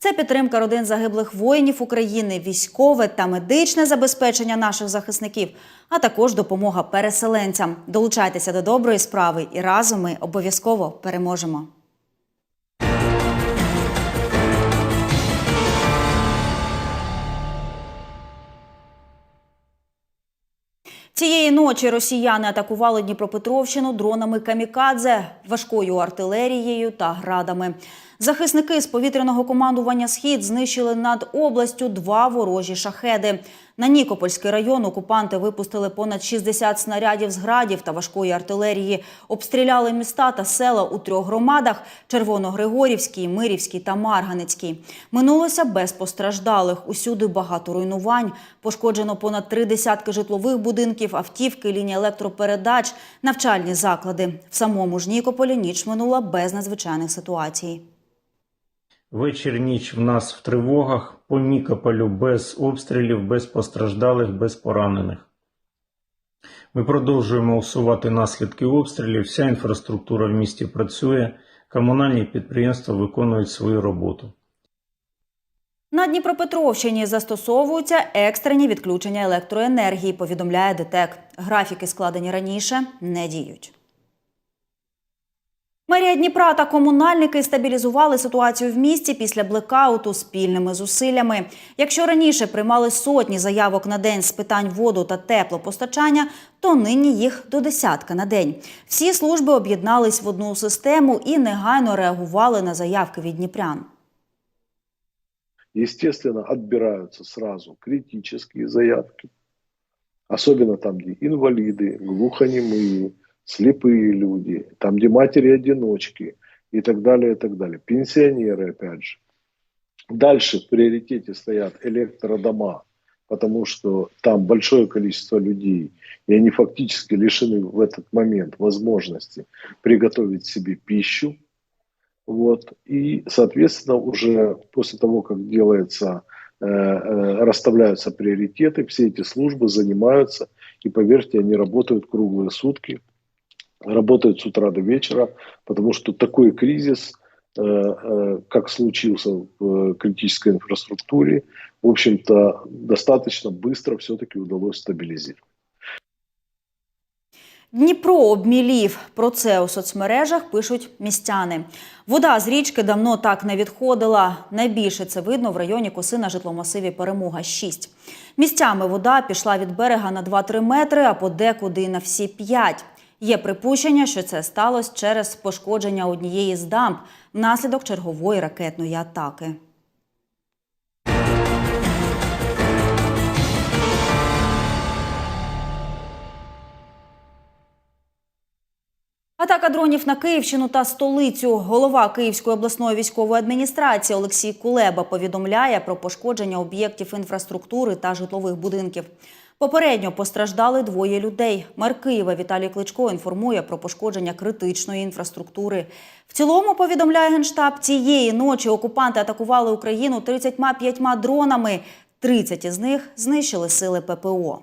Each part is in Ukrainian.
Це підтримка родин загиблих воїнів України, військове та медичне забезпечення наших захисників, а також допомога переселенцям. Долучайтеся до доброї справи, і разом ми обов'язково переможемо. Цієї ночі росіяни атакували Дніпропетровщину дронами камікадзе, важкою артилерією та градами. Захисники з повітряного командування Схід знищили над областю два ворожі шахеди. На Нікопольський район окупанти випустили понад 60 снарядів з градів та важкої артилерії. Обстріляли міста та села у трьох громадах: Червоногригорівській, Мирівській та Марганецькій. Минулося без постраждалих. Усюди багато руйнувань. Пошкоджено понад три десятки житлових будинків, автівки, лінії електропередач, навчальні заклади. В самому ж Нікополі ніч минула без надзвичайних ситуацій. Вечір ніч в нас в тривогах, по Нікополю без обстрілів, без постраждалих, без поранених. Ми продовжуємо усувати наслідки обстрілів. Вся інфраструктура в місті працює, комунальні підприємства виконують свою роботу. На Дніпропетровщині застосовуються екстрені відключення електроенергії, повідомляє ДТЕК. Графіки, складені раніше, не діють. Мерія Дніпра та комунальники стабілізували ситуацію в місті після блекауту спільними зусиллями. Якщо раніше приймали сотні заявок на день з питань воду та теплопостачання, то нині їх до десятка на день. Всі служби об'єднались в одну систему і негайно реагували на заявки від дніпрян. Естественно, отбираются сразу критические заявки, особенно там, где инвалиды, глухонемые, слепые люди, там, где матери-одиночки и так далее, и так далее. Пенсионеры, опять же. Дальше в приоритете стоят электродома, потому что там большое количество людей, и они фактически лишены в этот момент возможности приготовить себе пищу. Вот. И, соответственно, уже после того, как делается, э, э, расставляются приоритеты, все эти службы занимаются, и поверьте, они работают круглые сутки, работают с утра до вечера, потому что такой кризис, э, э, как случился в э, критической инфраструктуре, в общем-то, достаточно быстро все-таки удалось стабилизировать. Дніпро обмілів. Про це у соцмережах пишуть містяни. Вода з річки давно так не відходила. Найбільше це видно в районі коси на житломасиві Перемога 6. Місцями вода пішла від берега на 2-3 метри, а подекуди й на всі 5. Є припущення, що це сталося через пошкодження однієї з дамб внаслідок чергової ракетної атаки. Атака дронів на Київщину та столицю. Голова Київської обласної військової адміністрації Олексій Кулеба повідомляє про пошкодження об'єктів інфраструктури та житлових будинків. Попередньо постраждали двоє людей. Мер Києва Віталій Кличко інформує про пошкодження критичної інфраструктури. В цілому повідомляє генштаб цієї ночі. Окупанти атакували Україну 35 дронами. 30 із них знищили сили ППО.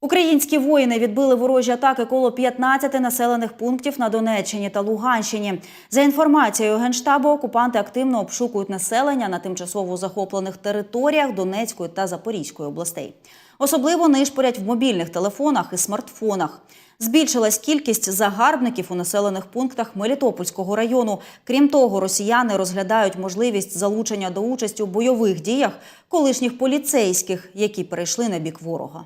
Українські воїни відбили ворожі атаки коло 15 населених пунктів на Донеччині та Луганщині. За інформацією Генштабу, окупанти активно обшукують населення на тимчасово захоплених територіях Донецької та Запорізької областей. Особливо нишпорять в мобільних телефонах і смартфонах. Збільшилась кількість загарбників у населених пунктах Мелітопольського району. Крім того, росіяни розглядають можливість залучення до участі у бойових діях колишніх поліцейських, які перейшли на бік ворога.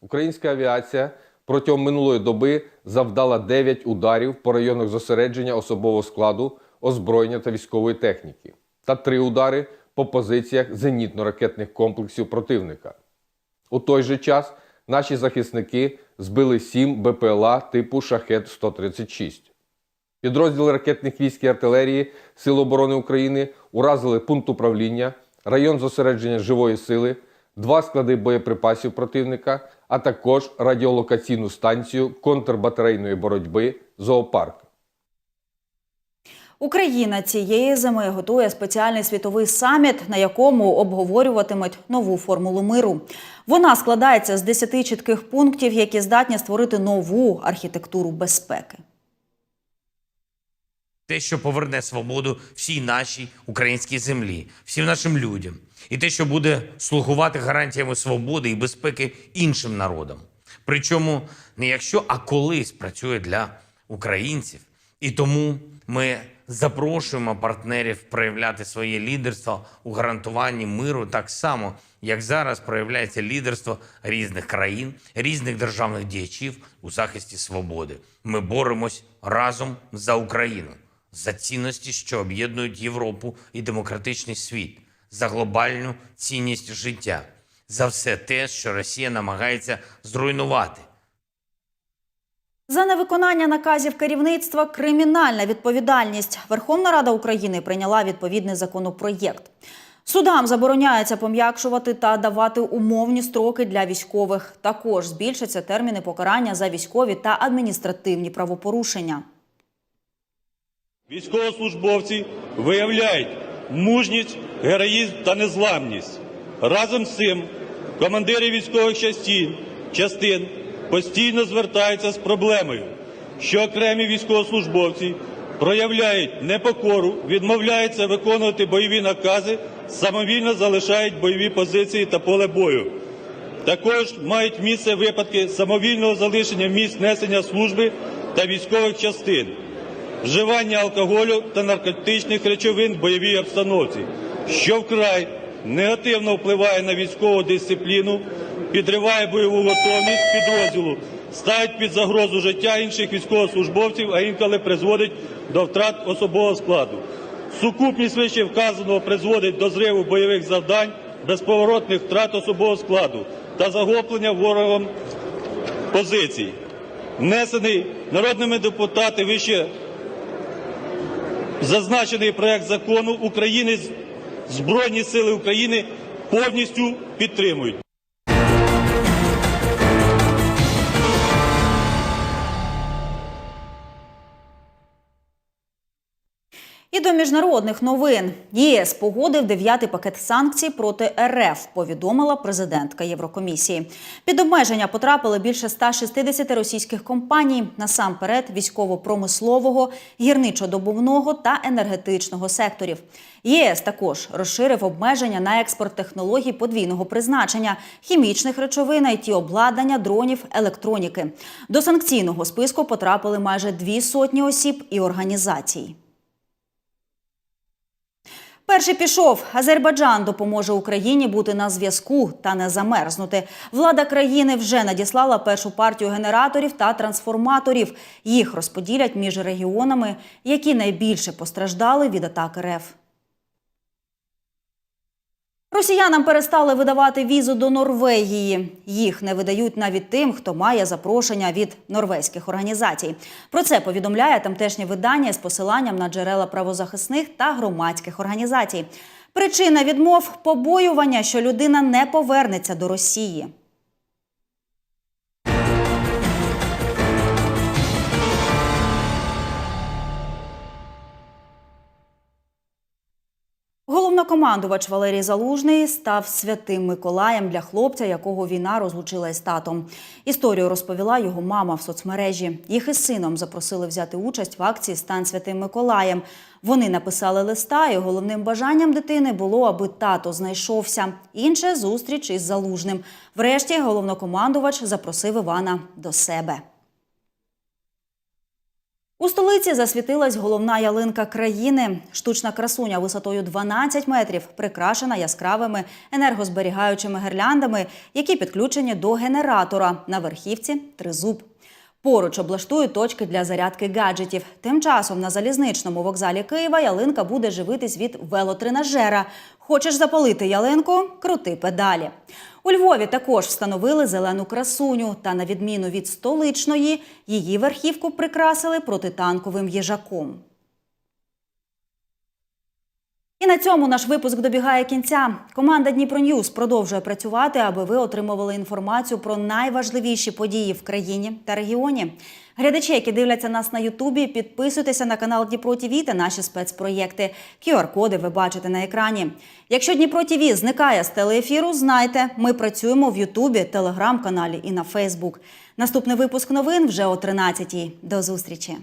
Українська авіація протягом минулої доби завдала 9 ударів по районах зосередження особового складу, озброєння та військової техніки, та 3 удари по позиціях зенітно-ракетних комплексів противника. У той же час наші захисники збили 7 БПЛА типу Шахет-136. Підрозділи ракетних військ і артилерії Сил оборони України уразили пункт управління, район зосередження живої сили, два склади боєприпасів противника, а також радіолокаційну станцію контрбатарейної боротьби зоопарк. Україна цієї зими готує спеціальний світовий саміт, на якому обговорюватимуть нову формулу миру. Вона складається з 10 чітких пунктів, які здатні створити нову архітектуру безпеки. Те, що поверне свободу всій нашій українській землі, всім нашим людям, і те, що буде слугувати гарантіями свободи і безпеки іншим народам. Причому не якщо, а коли спрацює для українців. І тому ми запрошуємо партнерів проявляти своє лідерство у гарантуванні миру так само, як зараз проявляється лідерство різних країн, різних державних діячів у захисті свободи. Ми боремось разом за Україну, за цінності, що об'єднують Європу і демократичний світ, за глобальну цінність життя, за все те, що Росія намагається зруйнувати. За невиконання наказів керівництва кримінальна відповідальність. Верховна Рада України прийняла відповідний законопроєкт. Судам забороняється пом'якшувати та давати умовні строки для військових. Також збільшаться терміни покарання за військові та адміністративні правопорушення. Військовослужбовці виявляють мужність, героїзм та незламність. Разом з цим командири військових частин, частин постійно звертаються з проблемою, що окремі військовослужбовці проявляють непокору, відмовляються виконувати бойові накази, самовільно залишають бойові позиції та поле бою. Також мають місце випадки самовільного залишення місць несення служби та військових частин вживання алкоголю та наркотичних речовин в бойовій обстановці, що вкрай негативно впливає на військову дисципліну, підриває бойову готовність підрозділу, ставить під загрозу життя інших військовослужбовців, а інколи призводить до втрат особового складу. Сукупність вище вказаного призводить до зриву бойових завдань, безповоротних втрат особового складу та захоплення ворогом позицій. Внесений народними депутатами вище зазначений проект закону України Збройні сили України повністю підтримують. І до міжнародних новин ЄС погодив дев'ятий пакет санкцій проти РФ. Повідомила президентка Єврокомісії. Під обмеження потрапили більше 160 російських компаній, насамперед військово-промислового, гірничо-добувного та енергетичного секторів. ЄС також розширив обмеження на експорт технологій подвійного призначення, хімічних речовин, it обладнання, дронів, електроніки. До санкційного списку потрапили майже дві сотні осіб і організацій. Перший пішов. Азербайджан допоможе Україні бути на зв'язку та не замерзнути. Влада країни вже надіслала першу партію генераторів та трансформаторів. Їх розподілять між регіонами, які найбільше постраждали від атак РФ. Росіянам перестали видавати візу до Норвегії. Їх не видають навіть тим, хто має запрошення від норвезьких організацій. Про це повідомляє тамтешнє видання з посиланням на джерела правозахисних та громадських організацій. Причина відмов побоювання, що людина не повернеться до Росії. Головнокомандувач Валерій Залужний став святим Миколаєм для хлопця, якого війна розлучила із татом. Історію розповіла його мама в соцмережі. Їх із сином запросили взяти участь в акції Стань святим Миколаєм. Вони написали листа, і головним бажанням дитини було, аби тато знайшовся. Інше зустріч із залужним. Врешті головнокомандувач запросив Івана до себе. У столиці засвітилась головна ялинка країни. Штучна красуня висотою 12 метрів, прикрашена яскравими енергозберігаючими гирляндами, які підключені до генератора на верхівці тризуб. Поруч облаштують точки для зарядки гаджетів. Тим часом на залізничному вокзалі Києва ялинка буде живитись від велотренажера. Хочеш запалити ялинку? Крути педалі. У Львові також встановили зелену красуню, та на відміну від столичної, її верхівку прикрасили протитанковим їжаком. І на цьому наш випуск добігає кінця. Команда Дніпро Ньюз продовжує працювати, аби ви отримували інформацію про найважливіші події в країні та регіоні. Глядачі, які дивляться нас на Ютубі, підписуйтеся на канал Дніпро ТІВІ та наші спецпроєкти. QR-коди ви бачите на екрані. Якщо Дніпро ТІВІ зникає з телеефіру, знайте, ми працюємо в Ютубі, телеграм-каналі і на Фейсбук. Наступний випуск новин вже о 13-й. До зустрічі.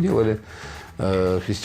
Делали э, фестиваль